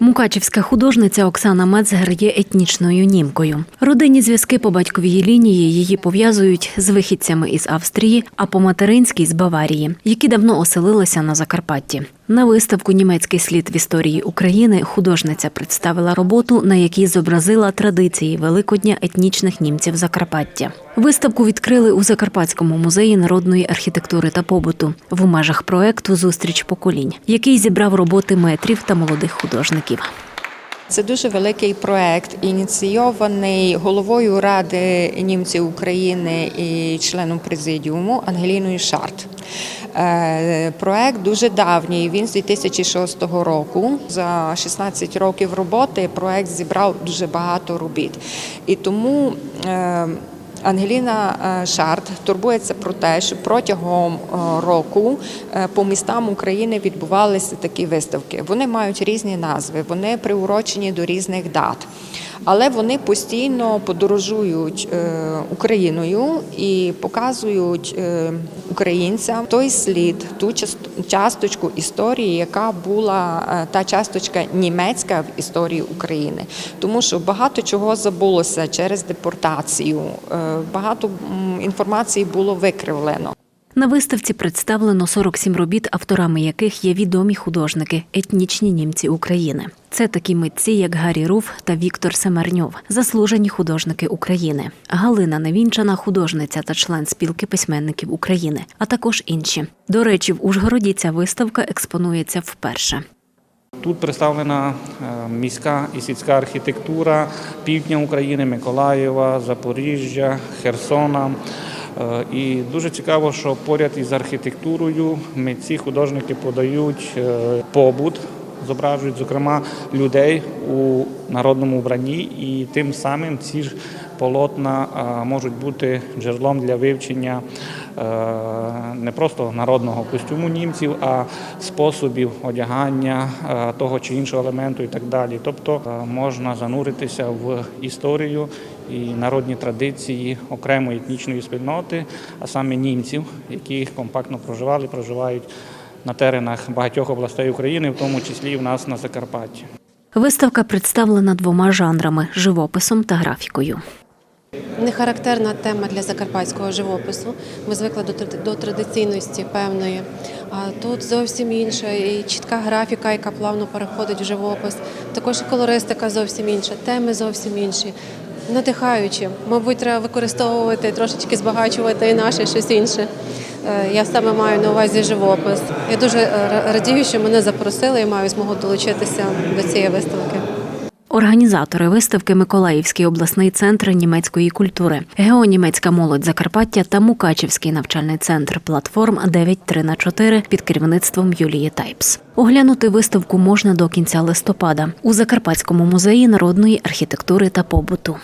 Мукачівська художниця Оксана Мецгер є етнічною німкою. Родинні зв'язки по батьковій лінії її пов'язують з вихідцями із Австрії, а по материнській з Баварії, які давно оселилися на Закарпатті. На виставку Німецький слід в історії України художниця представила роботу, на якій зобразила традиції Великодня етнічних німців Закарпаття. Виставку відкрили у Закарпатському музеї народної архітектури та побуту в межах проекту Зустріч поколінь, який зібрав роботи метрів та молодих художників. Це дуже великий проект, ініційований головою Ради німців України і членом президіуму Ангеліною Шарт. Е, Проект дуже давній. Він з 2006 року. За 16 років роботи проект зібрав дуже багато робіт. І тому е, Ангеліна е, Шарт турбується про те, що протягом е, року е, по містам України відбувалися такі виставки. Вони мають різні назви, вони приурочені до різних дат. Але вони постійно подорожують е, Україною і показують е, українцям той слід, ту част- часточку історії, яка була е, та часточка німецька в історії України. Тому що багато чого забулося через депортацію, багато інформації було викривлено. На виставці представлено 47 робіт, авторами яких є відомі художники, етнічні німці України. Це такі митці, як Гаррі Руф та Віктор Семерньов, заслужені художники України. Галина Невінчана, художниця та член спілки письменників України, а також інші. До речі, в Ужгороді ця виставка експонується вперше. Тут представлена е, міська і сільська архітектура півдня України, Миколаєва, Запоріжжя, Херсона. Е, І дуже цікаво, що поряд із архітектурою митці художники подають е, побут, зображують, зокрема, людей у народному вбранні, і тим самим ці ж полотна е, можуть бути джерелом для вивчення не просто народного костюму німців, а способів одягання е, того чи іншого елементу і так далі. Тобто е, можна зануритися в історію і народні традиції окремої етнічної спільноти, а саме німців, які компактно проживали, проживають на теренах багатьох областей України, в тому числі і в нас на Закарпатті. Виставка представлена двома жанрами живописом та графікою. Не характерна тема для закарпатського живопису. Ми звикли до, традиційності певної. А тут зовсім інша і чітка графіка, яка плавно переходить в живопис. Також і колористика зовсім інша, теми зовсім інші. Надихаючі. Мабуть, треба використовувати трошечки збагачувати і наше щось інше. Е, Я саме маю на увазі живопис. Я дуже е, радію, що мене запросили і маю змогу долучитися до цієї виставки. Організатори виставки Миколаївський обласний центр німецької культури, геонімецька молодь Закарпаття та Мукачівський навчальний центр платформ 9.3 на 4 під керівництвом Юлії Тайпс. Оглянути виставку можна до кінця листопада у Закарпатському музеї народної архітектури та побуту.